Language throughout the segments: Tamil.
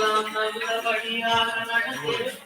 நம சிவாய ஓம்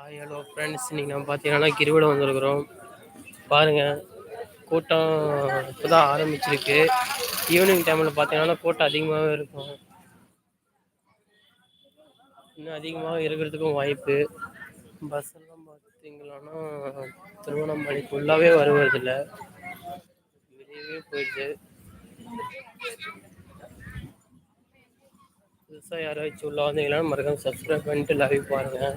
ஹாய் ஹலோ ஃப்ரெண்ட்ஸ் இன்னைக்கு நம்ம பார்த்தீங்கன்னா கிரிவலம் வந்திருக்கிறோம். பாருங்க கூட்டம் இப்போ தான் ஆரம்பிச்சிருக்கு ஈவினிங் டைமில் பார்த்தீங்கன்னா கூட்டம் அதிகமாகவே இருக்கும். இன்னும் அதிகமாக இருக்கிறதுக்கும் வாய்ப்பு. பஸ் எல்லாம் திருவண்ணாமலை ஃபுல்லாகவே வருவதில்லை. வெளியவே போயிடுது. புதுசாக யாராச்சும் உள்ள வந்தீங்கன்னா மறக்காம சப்ஸ்கிரைப் பண்ணிட்டு லைவ் பாருங்கள்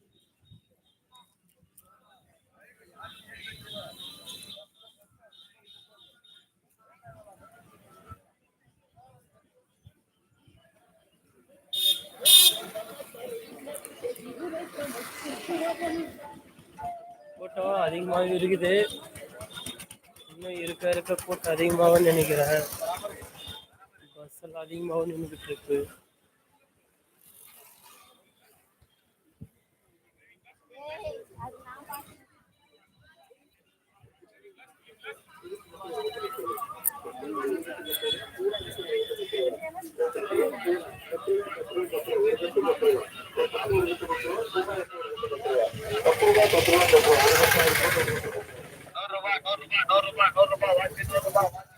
கூட்டம் அதிகமாக இருக்குது. இன்னும் இருக்க இருக்க கூட்டம் அதிகமாகும் நினைக்கிறேன். பஸ் எல்லாம் அதிகமாகவும் நின்றுக்கிட்டு இருக்கு. Corro, va, corro, va, corro, va, corro, va, corro, va, corro, va, corro, va,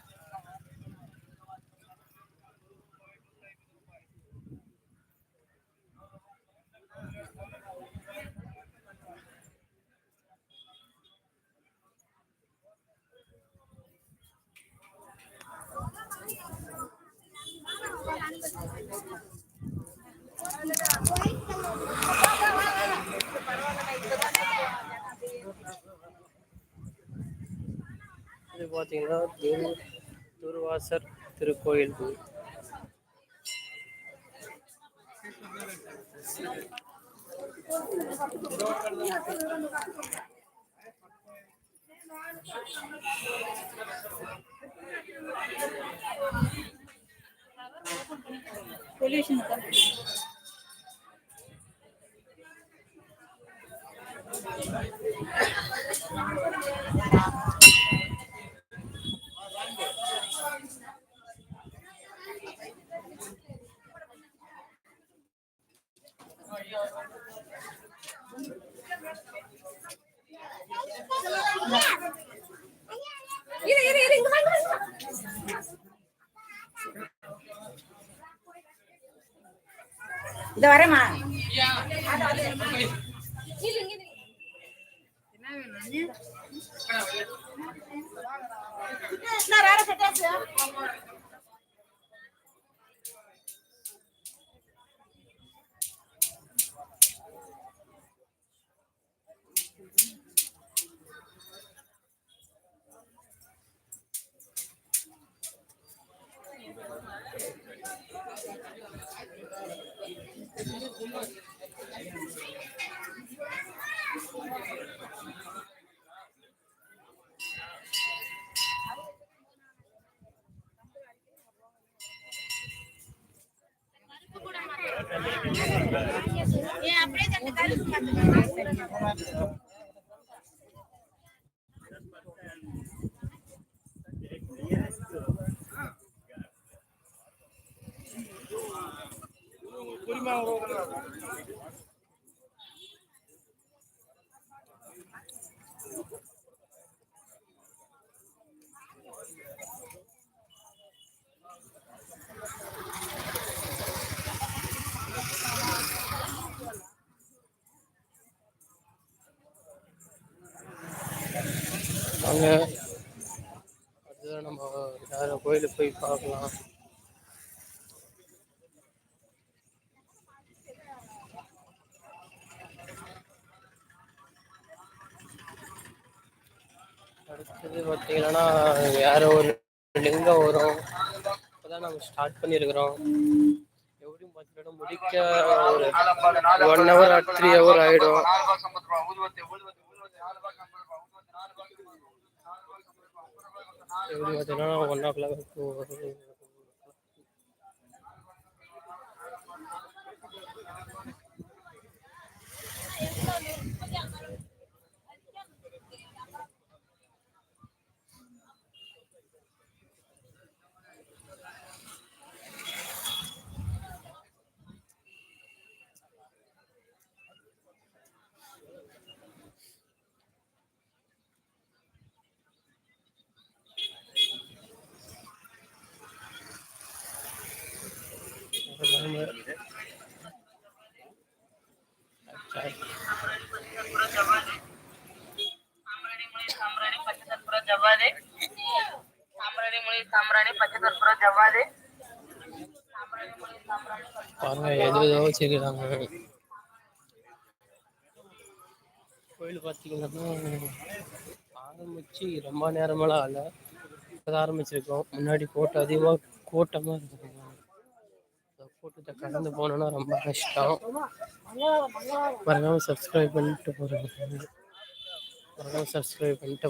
பார்த்தீங்கன்னா துரு துர்வாசர் திருக்கோயில் பொல்யூஷன் இரு இரு இரு இங்க வாங்க இந்த வரேம்மா. நான் வேற போய் பார்க்கலாம். அடுத்தது பார்த்தீங்கன்னா வேற ஒரு லிங்கம் வரும். இப்போதான் நாங்கள் ஸ்டார்ட் பண்ணியிருக்கிறோம். எப்படியும் பார்த்தீங்கன்னா முடிக்க ஒரு ஒன் ஹவர் த்ரீ ஹவர் ஆகிடும் எப்படி பார்த்தீங்கன்னா ஒன் ஓ கிளாக் பாருங்க எது ஏதோ வச்சிருக்கிறாங்க கோயில் பார்த்தீங்கன்னா ஆரம்பிச்சு ரொம்ப நேரமெல்லாம் ஆகல. இப்போதான் ஆரம்பிச்சிருக்கோம். முன்னாடி கூட்டம் அதிகமாக கூட்டமாக இருக்கும் அந்த கூட்டத்தை கடந்து போனோன்னா ரொம்ப கஷ்டம். மறக்காமல் சப்ஸ்கிரைப் பண்ணிட்டு போகிறேன் மறக்காமல் சப்ஸ்கிரைப் பண்ணிட்டு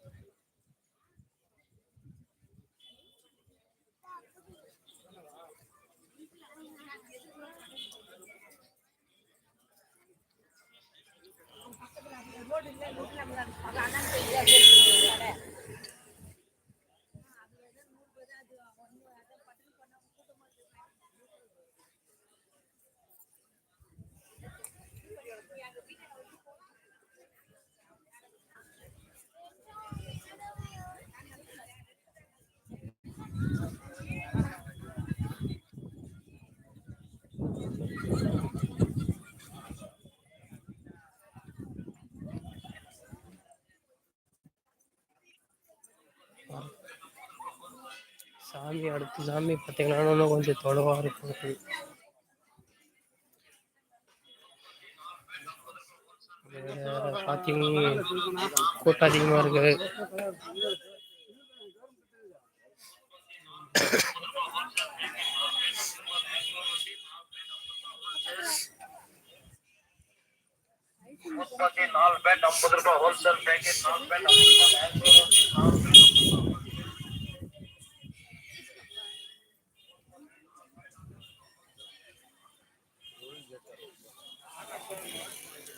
பண்ணிட்டு பாருங்க சாமி அடுத்து சாமி பார்த்தீங்கன்னா கொஞ்சம் தொலைவாக இருக்கும். பார்த்தீங்கன்னா கூட்டம் அதிகமாக இருக்குது. நாலு பேட் ஐம்பது ரூபாய் ஹோல்சேல் பேக்கெட் நாலு பேட் ஐம்பது ரூபாய்.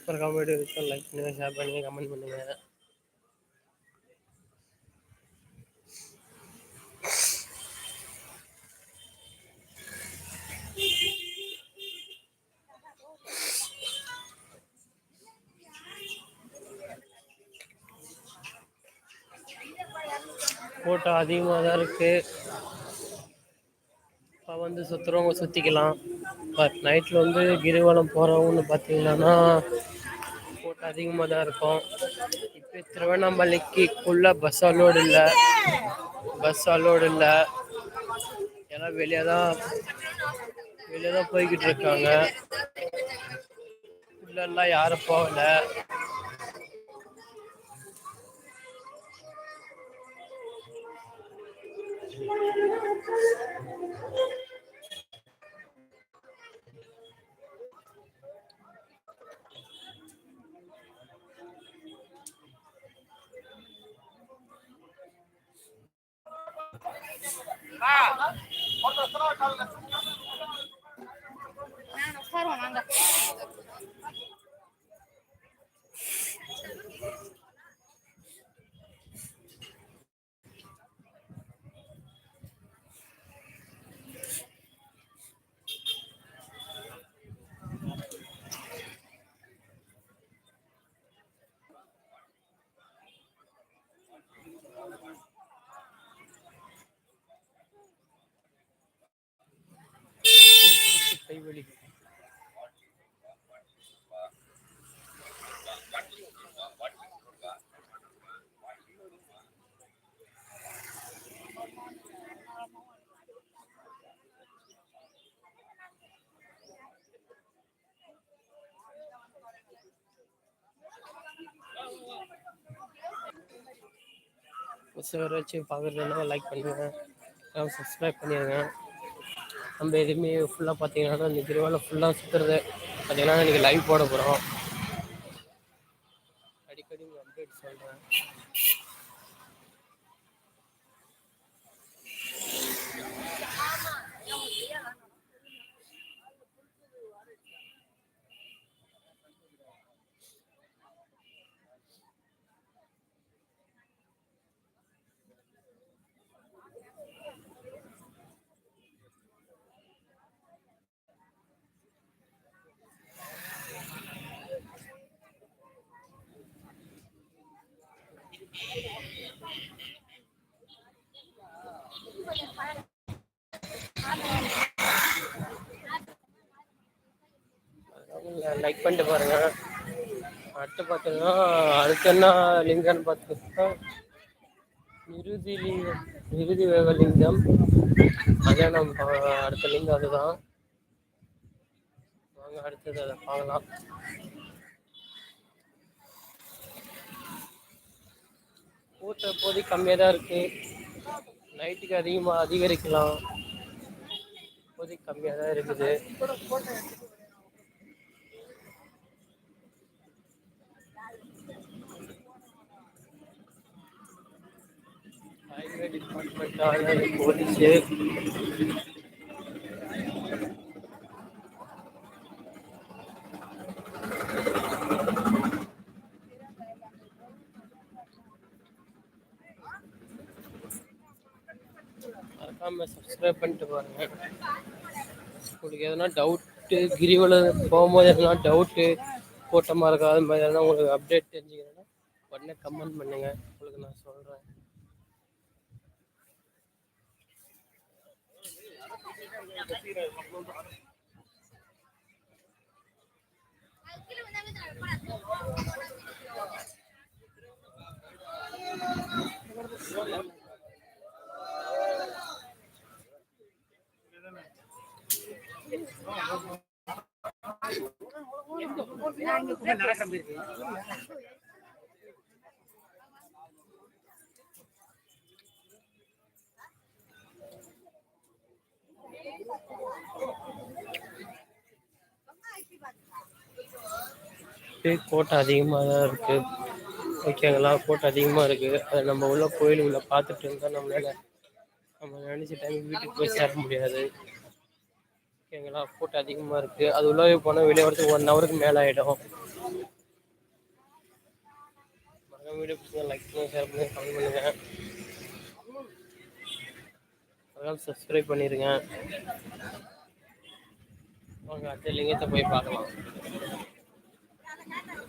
ஒரு காமெடி இருக்கும் லைக் பண்ணுங்க ஷேர் பண்ணுங்க கமெண்ட் பண்ணுங்க. கூட்டம் அதிகமாக தான் இருக்கு. இப்போ வந்து சுற்றுறவங்க சுற்றிக்கலாம் பட் நைட்டில் வந்து கிரிவலம் போகிறவங்கன்னு பார்த்தீங்கன்னா அதிகமாக தான் இருக்கும். இப்போ திருவண்ணாமலைக்குள்ள பஸ் அலோடு இல்லை. பஸ் அலோடு இல்லை. எல்லாம் வெளியே தான் வெளியே தான் போய்கிட்டு இருக்காங்க. உள்ளெல்லாம் யாரும் போகல. நான் உட்காருவோம் வாங்க கைவலி புதுசாக வச்சு பார்க்குறதுனா லைக் பண்ணுங்கள் சப்ஸ்கிரைப் பண்ணிடுங்க நம்ம எதுவுமே ஃபுல்லாக பார்த்தீங்கன்னா இந்த கிருவாவில் ஃபுல்லாக சுற்றுறது பார்த்தீங்கன்னா இன்றைக்கி லைவ் போட போகிறோம் லைக் பண்ணிட்டு பாருங்கள் அடுத்து பார்த்தீங்கன்னா அடுத்து என்ன லிங்கம்னு பார்த்தீங்கன்னா நிருதி லிங்கம் நிருதி வேகலிங்கம். அதே நம்ம அடுத்த லிங்கம் அதுதான். வாங்க அடுத்தது அதை பார்க்கலாம். கூட்டம் இப்போதைக்கு கம்மியாக தான் இருக்கு. நைட்டுக்கு அதிகமாக அதிகரிக்கலாம். இப்போதைக்கு கம்மியாக தான் இருக்குது. போலீஸு மறக்காமல் சப்ஸ்கிரைப் பண்ணிட்டு பாருங்க. உங்களுக்கு எதனா டவுட்டு கிரிவலம் போகும்போது எதனா டவுட்டு கூட்டமாக இருக்கா அது மாதிரி எதனா உங்களுக்கு அப்டேட் தெரிஞ்சுக்கிறேன்னா உடனே கமெண்ட் பண்ணுங்கள் Gracias. இருக்குது கோட்டை அதிகமாக தான் இருக்குது ஓகேங்களா கோட்டை அதிகமாக இருக்கு. அதை நம்ம உள்ள கோயில் உள்ள பார்த்துட்டு இருந்தால் நம்மளால் நம்ம நினைச்ச டைம் வீட்டுக்கு போய் சேர முடியாது. ஓகேங்களா கோட்டை அதிகமாக இருக்கு. அது உள்ளே போனால் வெளியே வரதுக்கு ஒன் ஹவருக்கு மேலே ஆகிடும் மறக்காம வீடியோ பிடிச்சா லைக் பண்ணுங்க ஷேர் பண்ணுங்க கமெண்ட் பண்ணுங்க. மறக்காம சப்ஸ்கிரைப் பண்ணிடுங்க வாங்க அடுத்த லிங்கத்தை போய் பார்க்கலாம்.